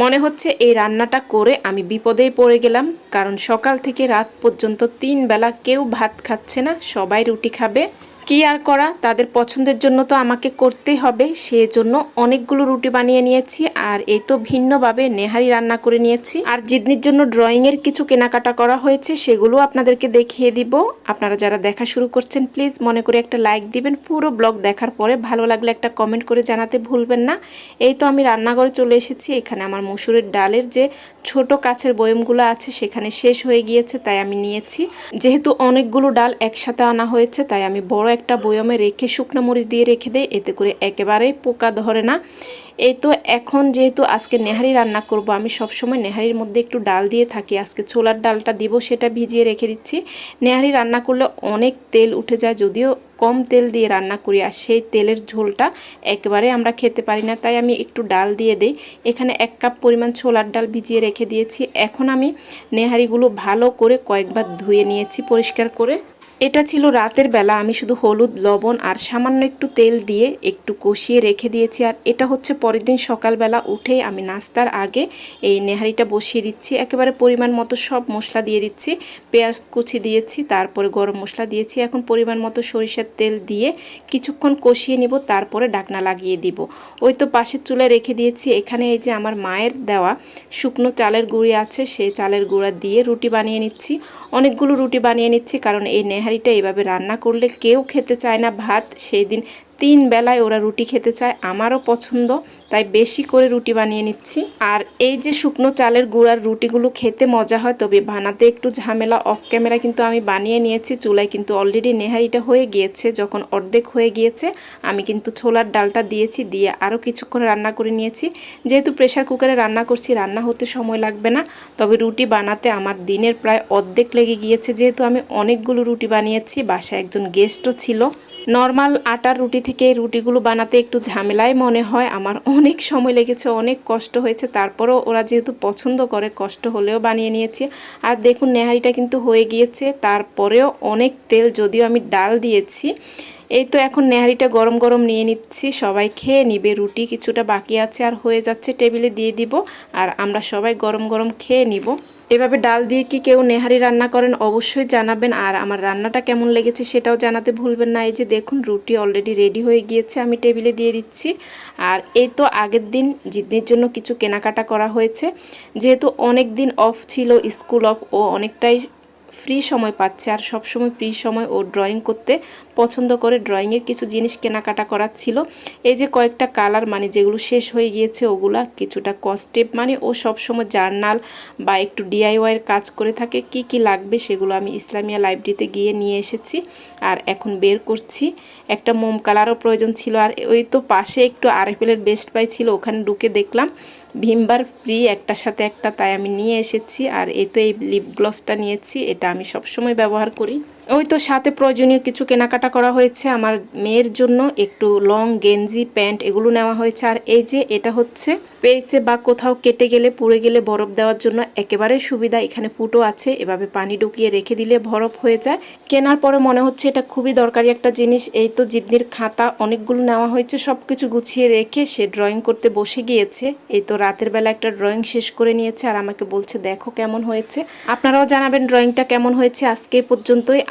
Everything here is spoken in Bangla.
মনে হচ্ছে এই রান্নাটা করে আমি বিপদেই পড়ে গেলাম, কারণ সকাল থেকে রাত পর্যন্ত তিন বেলা কেউ ভাত খাচ্ছে না, সবাই রুটি খাবে। কি আর করা? তাদের পছন্দের জন্য তো আমাকে করতেই হবে। সেজন্য অনেকগুলো রুটি বানিয়ে নিয়েছি আর এই তো ভিন্নভাবে নেহারি রান্না করে নিয়েছি। আর জিদনির জন্য ড্রয়িংয়ের কিছু কেনাকাটা করা হয়েছে, সেগুলো আপনাদেরকে দেখিয়ে দিব। আপনারা যারা দেখা শুরু করছেন, প্লিজ মনে করে একটা লাইক দিবেন। পুরো ব্লগ দেখার পরে ভালো লাগলে একটা কমেন্ট করে জানাতে ভুলবেন না। এই তো আমি রান্নাঘরে চলে এসেছি। এখানে আমার মসুরের ডালের যে ছোট কাছের বয়মগুলো আছে, সেখানে শেষ হয়ে গিয়েছে, তাই আমি নিয়েছি। যেহেতু অনেকগুলো ডাল একসাথে আনা হয়েছে, তাই আমি বড় একটা বয়মে রেখে শুকনো মরিচ দিয়ে রেখে দেয় এতে করে একেবারেই পোকা ধরে না। এই তো এখন যেহেতু আজকে নেহারি রান্না করব, আমি সবসময় নেহারির মধ্যে একটু ডাল দিয়ে থাকি। আজকে ছোলার ডালটা দিব, সেটা ভিজিয়ে রেখে দিচ্ছি। নেহারি রান্না করলে অনেক তেল উঠে যায়, যদিও কম তেল দিয়ে রান্না করি আর সেই তেলের ঝোলটা একেবারে আমরা খেতে পারি না। তাই আমি একটু ডাল দিয়ে দিই। এখানে এক কাপ পরিমাণ ছোলার ডাল ভিজিয়ে রেখে দিয়েছি। এখন আমি নেহারিগুলো ভালো করে কয়েকবার ধুয়ে নিয়েছি পরিষ্কার করে। এটা ছিল রাতের বেলা। আমি শুধু হলুদ, লবণ আর সামান্য একটু তেল দিয়ে একটু কষিয়ে রেখে দিয়েছি। আর এটা হচ্ছে পরের দিন সকালবেলা উঠে আমি নাস্তার আগে এই নেহারিটা বসিয়ে দিচ্ছি। একেবারে পরিমাণ মতো সব মশলা দিয়ে দিচ্ছি। পেঁয়াজ কুচি দিয়েছি, তারপরে গরম মশলা দিয়েছি। এখন পরিমাণ মতো সরিষার তেল দিয়ে কিছুক্ষণ কষিয়ে নিব, তারপরে ডাকনা লাগিয়ে দিব। ওই তো পাশের চুলে রেখে দিয়েছি। এখানে এই যে আমার মায়ের দেওয়া শুকনো চালের গুঁড়ি আছে সেই চালের গুঁড়া দিয়ে রুটি বানিয়ে নিচ্ছি। অনেকগুলো রুটি বানিয়ে নিচ্ছি, কারণ এই নেহারিটা এইভাবে রান্না করলে কেউ খেতে চায় না। ভাত সেই দিন তিন বেলায় ওরা রুটি খেতে চায়, আমারও পছন্দ, তাই বেশি করে রুটি বানিয়ে নিচ্ছি। আর এই যে শুকনো চালের গুঁড়ার রুটিগুলো খেতে মজা হয়, তবে বানাতে একটু ঝামেলা অফ ক্যামেরা কিন্তু আমি বানিয়ে নিয়েছি, চুলায় কিন্তু অলরেডি নেহারিটা হয়ে গিয়েছে, যখন অর্ধেক হয়ে গিয়েছে, আমি কিন্তু ছোলার ডালটা দিয়েছি, দিয়ে আরও কিছুক্ষণ রান্না করে নিয়েছি। যেহেতু প্রেশার কুকারে রান্না করছি, রান্না হতে সময় লাগবে না, তবে রুটি বানাতে আমার দিনের প্রায় অর্ধেক লেগে গিয়েছে, যেহেতু আমি অনেকগুলো রুটি বানিয়েছি, বাসায় একজন গেস্টও ছিল। নর্মাল আটার রুটি থেকে রুটিগুলো বানাতে একটু ঝামেলায় মনে হয়। আমার অনেক সময় লেগেছে, অনেক কষ্ট হয়েছে। তারপরও ওরা যেহেতু পছন্দ করে, কষ্ট হলেও বানিয়ে নিয়েছি। আর দেখুন, নেহারিটা কিন্তু হয়ে গিয়েছে। তারপরেও অনেক তেল, যদিও আমি ডাল দিয়েছি এই তো এখন নেহারিটা গরম গরম নিয়ে নিচ্ছি, সবাই খেয়ে নিবে রুটি, কিছুটা বাকি আছে আর হয়ে যাচ্ছে, টেবিলে দিয়ে দিব আর আমরা সবাই গরম গরম খেয়ে নিব। এভাবে ডাল দিয়ে কি কেউ নেহারি রান্না করেন অবশ্যই জানাবেন আর আমার রান্নাটা কেমন লেগেছে সেটাও জানাতে ভুলবেন না, এই যে দেখুন রুটি অলরেডি রেডি হয়ে গিয়েছে, আমি টেবিলে দিয়ে দিচ্ছি আর এই তো আগের দিন জিদ্নির জন্য কিছু কেনাকাটা করা হয়েছে, যেহেতু অনেক দিন অফ ছিল স্কুল অফ ও অনেকটাই ফ্রি সময় পাচ্ছে আর সব সময় ফ্রি সময় ও ড্রয়িং করতে পছন্দ করে ড্রয়িংয়ের কিছু জিনিস কেনাকাটা করার ছিল। এই যে কয়েকটা কালার মানে যেগুলো শেষ হয়ে গিয়েছে ওগুলা কিছুটা কস্টেপ মানে ও সব সময় জার্নাল বা একটু ডিআইওয়াইয়ের কাজ করে থাকে, কি কি লাগবে সেগুলো আমি ইসলামিয়া লাইব্রেরিতে গিয়ে নিয়ে এসেছি আর এখন বের করছি। একটা মোম কালারও প্রয়োজন ছিল আর ওই তো পাশে একটু আরএফএলের বেস্ট বাই ছিল, ওখানে ঢুকে দেখলাম। ভিমবার ফ্রি একটা সাথে একটা, তাই আমি নিয়ে এসেছি। আর এই তো এই লিপ গ্লসটা নিয়েছি, এটা আমি সবসময় ব্যবহার করি। ওই তো সাথে প্রয়োজনীয় কিছু কেনাকাটা করা হয়েছে। আমার মেয়ের জন্য একটু লং গেঞ্জি, প্যান্ট এগুলো নেওয়া হয়েছে। আর এই যে এটা হচ্ছে, পেয়েছে বা কোথাও কেটে গেলে, পুড়ে গেলে বরফ দেওয়ার জন্য একেবারে সুবিধা। এখানে ফুটো আছে, এভাবে পানি ঢুকিয়ে রেখে দিলে বরফ হয়ে যায়। কেনার পরে মনে হচ্ছে এটা খুবই দরকারি একটা জিনিস। এই তো জিদ্দির খাতা, অনেকগুলো নেওয়া হয়েছে সব কিছু গুছিয়ে রেখে সে ড্রয়িং করতে বসে গিয়েছে। এই তো রাতের বেলা একটা ড্রয়িং শেষ করে নিয়েছে আর আমাকে বলছে, দেখো কেমন হয়েছে। আপনারাও জানাবেন ড্রয়িংটা কেমন হয়েছে। আজকে পর্যন্তই।